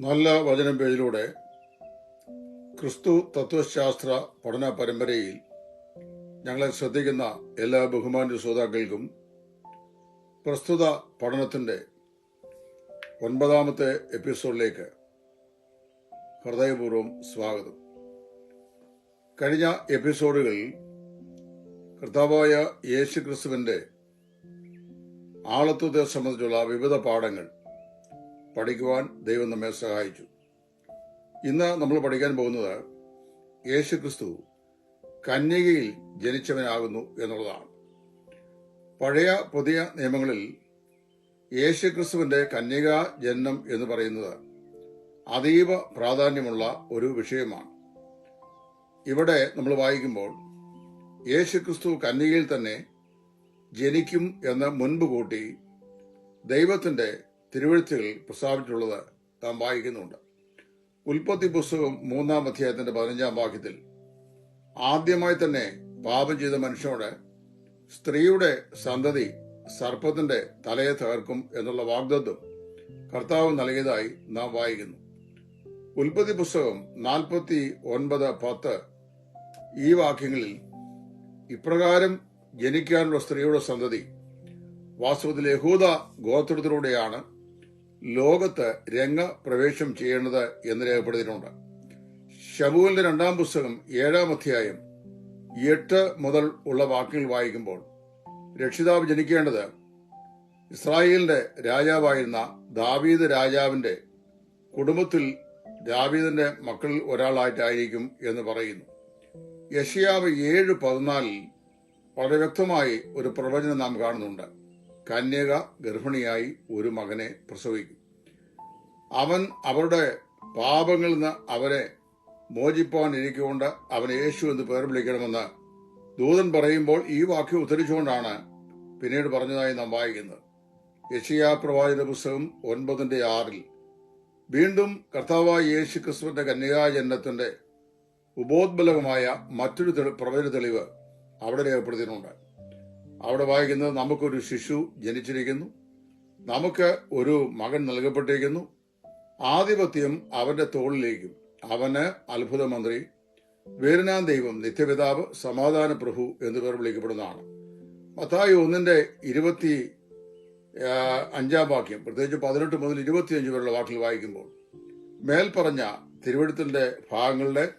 നല്ല വചനം പേജിലൂടെ ക്രിസ്തു തത്വശാസ്ത്ര പഠന പരമ്പരയിൽ ഞങ്ങളെ ശ്രദ്ധിക്കുന്ന എല്ലാ ബഹുമാന്യ ശ്രോതാക്കൾക്കും പ്രസ്തുത പഠനത്തിന്റെ ഒൻപതാമത്തെ എപ്പിസോഡിലേക്ക് ഹൃദയപൂർവം സ്വാഗതം. കഴിഞ്ഞ എപ്പിസോഡുകളിൽ കർത്താവായ യേശു ക്രിസ്തുവിന്റെ ആളത്വത്തെ സംബന്ധിച്ചുള്ള വിവിധ പാഠങ്ങൾ പഠിക്കുവാൻ ദൈവം നമ്മെ സഹായിച്ചു. ഇന്ന് നമ്മൾ പഠിക്കാൻ പോകുന്നത് യേശു ക്രിസ്തു കന്യകയിൽ ജനിച്ചവനാകുന്നു എന്നുള്ളതാണ്. പഴയ പുതിയ നിയമങ്ങളിൽ യേശു ക്രിസ്തുവിന്റെ കന്യകാ ജനനം എന്ന് പറയുന്നത് അതീവ പ്രാധാന്യമുള്ള ഒരു വിഷയമാണ്. ഇവിടെ നമ്മൾ വായിക്കുമ്പോൾ യേശു ക്രിസ്തു കന്യകയിൽ തന്നെ ജനിക്കും എന്ന് മുൻപ് കൂട്ടി ദൈവത്തിന്റെ തിരുവഴുത്തുകൾ പ്രസ്താവിച്ചിട്ടുള്ളത് നാം വായിക്കുന്നുണ്ട്. ഉൽപ്പത്തി പുസ്തകം മൂന്നാം അധ്യായത്തിന്റെ പതിനഞ്ചാം വാക്യത്തിൽ ആദ്യമായി തന്നെ പാപം ചെയ്ത മനുഷ്യനോട് സ്ത്രീയുടെ സന്തതി സർപ്പത്തിന്റെ തലയെ തകർക്കും എന്നുള്ള വാഗ്ദത്വം കർത്താവ് നൽകിയതായി നാം വായിക്കുന്നു. ഉൽപ്പത്തി പുസ്തകം നാൽപ്പത്തി ഒൻപത് പത്ത് ഈ വാക്യങ്ങളിൽ ഇപ്രകാരം ജനിക്കാനുള്ള സ്ത്രീയുടെ സന്തതി വാസ്തവത്തിൽ യഹൂദ ഗോത്രത്തിലൂടെയാണ് ലോകത്ത് രംഗപ്രവേശം ചെയ്യേണ്ടത് എന്ന് രേഖപ്പെടുത്തിയിട്ടുണ്ട്. ഷബുവിന്റെ രണ്ടാം പുസ്തകം ഏഴാം അധ്യായം എട്ട് മുതൽ ഉള്ള വാക്കുകൾ വായിക്കുമ്പോൾ രക്ഷിതാവ് ജനിക്കേണ്ടത് ഇസ്രായേലിന്റെ രാജാവായിരുന്ന ദാവീദ് രാജാവിന്റെ കുടുംബത്തിൽ ദാവീദിന്റെ മക്കളിൽ ഒരാളായിട്ടായിരിക്കും എന്ന് പറയുന്നു. യഷിയാവ് ഏഴ് പതിനാലിൽ വളരെ വ്യക്തമായി ഒരു പ്രവചനം നാം കാണുന്നുണ്ട്. കന്യക ഗർഭിണിയായി ഒരു മകനെ പ്രസവിക്കും. അവൻ അവരുടെ പാപങ്ങളിൽ നിന്ന് അവരെ മോചിപ്പാൻ ഇരിക്കൊണ്ട് അവൻ യേശു എന്ന് പേർ വിളിക്കണമെന്ന് ദൂതൻ പറയുമ്പോൾ ഈ വാക്യം ഉദ്ധരിച്ചുകൊണ്ടാണ് പിന്നീട് പറഞ്ഞതായി നാം വായിക്കുന്നത്. യശിയാ പ്രവാചക പുസ്തകം ഒൻപതിന്റെ ആറിൽ വീണ്ടും കർത്താവായ യേശു ക്രിസ്തുവിന്റെ കന്യകാജനത്തിന്റെ ഉപോദ്ബലകമായ മറ്റൊരു പ്രവചന തെളിവ് അവിടെ രേഖപ്പെടുത്തിയിട്ടുണ്ട്. അവിടെ വായിക്കുന്നത് നമുക്കൊരു ശിശു ജനിച്ചിരിക്കുന്നു. നമുക്ക് ഒരു മകൻ നൽകപ്പെട്ടിരിക്കുന്നു. ആധിപത്യം അവന്റെ തോളിലേക്കും. അവന് അത്ഭുത മന്ത്രി വേരനാം ദൈവം നിത്യപിതാവ് സമാധാന പ്രഭു എന്ന് പേർ വിളിക്കപ്പെടുന്നതാണ്. മത്തായി ഒന്നിന്റെ ഇരുപത്തി അഞ്ചാം വാക്യം പ്രത്യേകിച്ച് പതിനെട്ട് മുതൽ ഇരുപത്തിയഞ്ച് വരെയുള്ള വാക്കിൽ വായിക്കുമ്പോൾ മേൽപ്പറഞ്ഞ തിരുവഴുത്തിന്റെ ഭാഗങ്ങളുടെ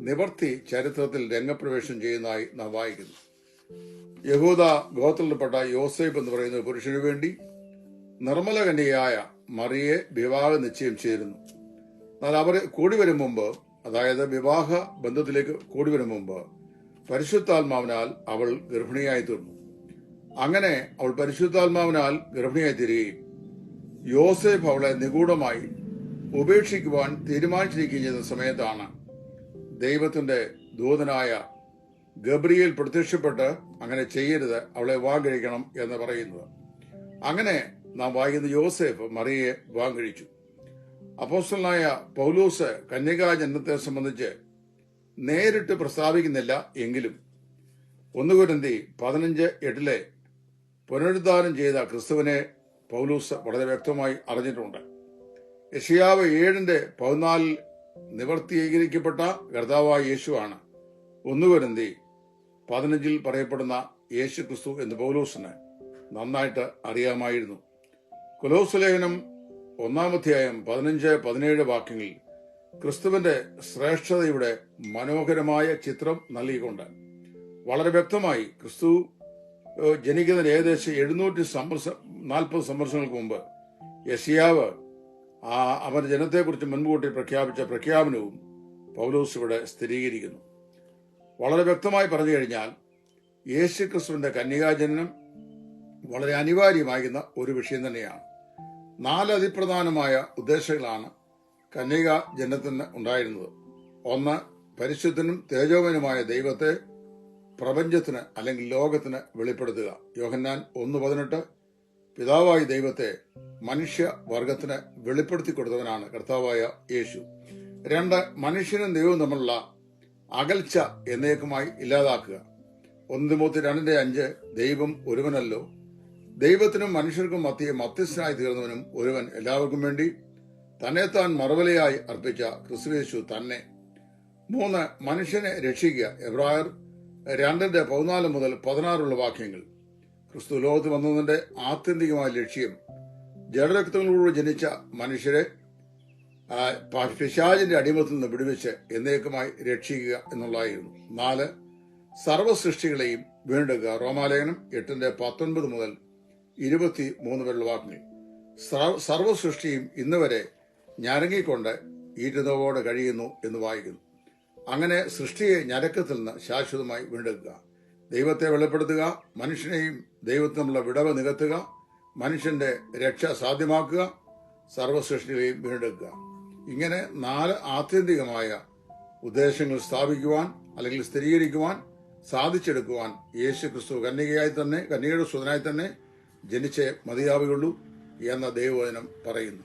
നിവർത്തി ചരിത്രത്തിൽ രംഗപ്രവേശം ചെയ്യുന്നതായി നാം വായിക്കുന്നു. യഹൂദ ഗോത്രത്തിൽപ്പെട്ട യോസേഫ് എന്ന് പറയുന്ന പുരുഷനു വേണ്ടി നിർമ്മല കന്യയായ മറിയെ വിവാഹ നിശ്ചയം ചെയ്തിരുന്നു. എന്നാൽ അവർ കൂടി വരും മുമ്പ് അതായത് വിവാഹ ബന്ധത്തിലേക്ക് കൂടി വരും മുമ്പ് പരിശുദ്ധാത്മാവിനാൽ അവൾ ഗർഭിണിയായി തീർന്നു. അങ്ങനെ അവൾ പരിശുദ്ധാത്മാവിനാൽ ഗർഭിണിയായി തീരുകയും യോസേഫ് അവളെ നിഗൂഢമായി ഉപേക്ഷിക്കുവാൻ തീരുമാനിച്ചിരിക്കുകയും ചെയ്ത സമയത്താണ് ദൈവത്തിന്റെ ദൂതനായ ഗബ്രിയേൽ പ്രത്യക്ഷപ്പെട്ട് അങ്ങനെ ചെയ്യരുത് അവളെ വാങ്ങഴിക്കണം എന്ന് പറയുന്നത്. അങ്ങനെ നാം വായിക്കുന്ന യോസേഫ് മറിയെ വാങ്ങഴിച്ചു. അപ്പോസ്റ്റലായ പൗലൂസ് കന്യകാ ജനത്തെ സംബന്ധിച്ച് നേരിട്ട് പ്രസ്താവിക്കുന്നില്ല എങ്കിലും ഒന്നുകുരന്തി പതിനഞ്ച് എട്ടിലെ പുനരുദ്ധാനം ചെയ്ത ക്രിസ്തുവിനെ പൗലൂസ് വളരെ വ്യക്തമായി അറിഞ്ഞിട്ടുണ്ട്. യഷിയാവ് ഏഴിന്റെ പതിനാലിൽ നിവർത്തീകരിക്കപ്പെട്ട കർത്താവായ യേശുവാണ്. ഒന്നുകുരന്തി പതിനഞ്ചിൽ പറയപ്പെടുന്ന യേശു ക്രിസ്തു എന്ന് പൗലോസിന് നന്നായിട്ട് അറിയാമായിരുന്നു. കൊലോസുലേഖനം ഒന്നാമധ്യായം പതിനഞ്ച് പതിനേഴ് വാക്യങ്ങളിൽ ക്രിസ്തുവിന്റെ ശ്രേഷ്ഠതയുടെ മനോഹരമായ ചിത്രം നൽകിക്കൊണ്ട് വളരെ വ്യക്തമായി ക്രിസ്തു ജനിക്കുന്നതിന് ഏകദേശം എഴുന്നൂറ്റി നാൽപ്പത് സമ്മർശങ്ങൾക്ക് മുമ്പ് യസിയാവ് ആ അവന്റെ ജനത്തെക്കുറിച്ച് മുൻകൂട്ടി പ്രഖ്യാപിച്ച പ്രഖ്യാപനവും പൗലോസ് ഇവിടെ സ്ഥിരീകരിക്കുന്നു. വളരെ വ്യക്തമായി പറഞ്ഞു കഴിഞ്ഞാൽ യേശു ക്രിസ്തുവിന്റെ കന്യകാജനനം വളരെ അനിവാര്യമാകുന്ന ഒരു വിഷയം തന്നെയാണ്. നാല് അതിപ്രധാനമായ ഉദ്ദേശങ്ങളാണ് കന്യക ജനത്തിന് ഉണ്ടായിരുന്നത്. ഒന്ന് പരിശുദ്ധനും തേജോവനുമായ ദൈവത്തെ പ്രപഞ്ചത്തിന് അല്ലെങ്കിൽ ലോകത്തിന് വെളിപ്പെടുത്തുക. യോഹന്നാൻ ഒന്ന് പതിനെട്ട് പിതാവായ ദൈവത്തെ മനുഷ്യ വർഗത്തിന് വെളിപ്പെടുത്തി കൊടുത്തവനാണ് കർത്താവായ യേശു. രണ്ട് മനുഷ്യനും ദൈവവും തമ്മിലുള്ള അകൽച്ച എന്നേക്കുമായി ഇല്ലാതാക്കുക. ഒന്ന് മൂത്തി രണ്ടിന്റെ അഞ്ച് ദൈവം ഒരുവനല്ലോ. ദൈവത്തിനും മനുഷ്യർക്കും മത്തിയെ മധ്യസ്ഥനായി തീർന്നവനും ഒരുവൻ എല്ലാവർക്കും വേണ്ടി തന്നെത്താൻ മറുപലയായി അർപ്പിച്ച ക്രിസ്തുവേശു തന്നെ. മൂന്ന് മനുഷ്യനെ രക്ഷിക്കുക. എബ്രായർ രണ്ടിന്റെ പതിനാല് മുതൽ പതിനാറുള്ള വാക്യങ്ങൾ. ക്രിസ്തു ലോകത്ത് വന്നതിന്റെ ആത്യന്തികമായ ലക്ഷ്യം ജഡരക്തങ്ങളിലൂടെ ജനിച്ച മനുഷ്യരെ പിശാചിന്റെ അടിമത്തിൽ നിന്ന് വിടുവെച്ച് എന്നേക്കുമായി രക്ഷിക്കുക എന്നുള്ളതായിരുന്നു. നാല് സർവ സൃഷ്ടികളെയും വീണ്ടെടുക്കുക. റോമാലേഖനം എട്ടിന്റെ പത്തൊൻപത് മുതൽ ഇരുപത്തി മൂന്ന് വരെയുള്ള വാക്യങ്ങൾ സർവ- സൃഷ്ടിയും ഇന്ന് വരെ ഞരങ്ങിക്കൊണ്ട് ഈറ്റുന്നവോടെ കഴിയുന്നു എന്ന് വായിക്കുന്നു. അങ്ങനെ സൃഷ്ടിയെ ഞരക്കത്തിൽ നിന്ന് ശാശ്വതമായി വീണ്ടെടുക്കുക. ദൈവത്തെ വെളിപ്പെടുത്തുക മനുഷ്യനെയും ദൈവത്തിനുള്ള വിടവ് നികത്തുക മനുഷ്യന്റെ രക്ഷ സാധ്യമാക്കുക സർവസൃഷ്ടികളെയും വീണ്ടെടുക്കുക. ഇങ്ങനെ നാല് ആത്യന്തികമായ ഉദ്ദേശങ്ങൾ സ്ഥാപിക്കുവാൻ അല്ലെങ്കിൽ സ്ഥിരീകരിക്കുവാൻ സാധിച്ചെടുക്കുവാൻ യേശു ക്രിസ്തു കന്യകയായി തന്നെ കന്യകയുടെ സുതനായി തന്നെ ജനിച്ചേ മതിയാവുകയുള്ളൂ എന്ന ദൈവവചനം പറയുന്നു.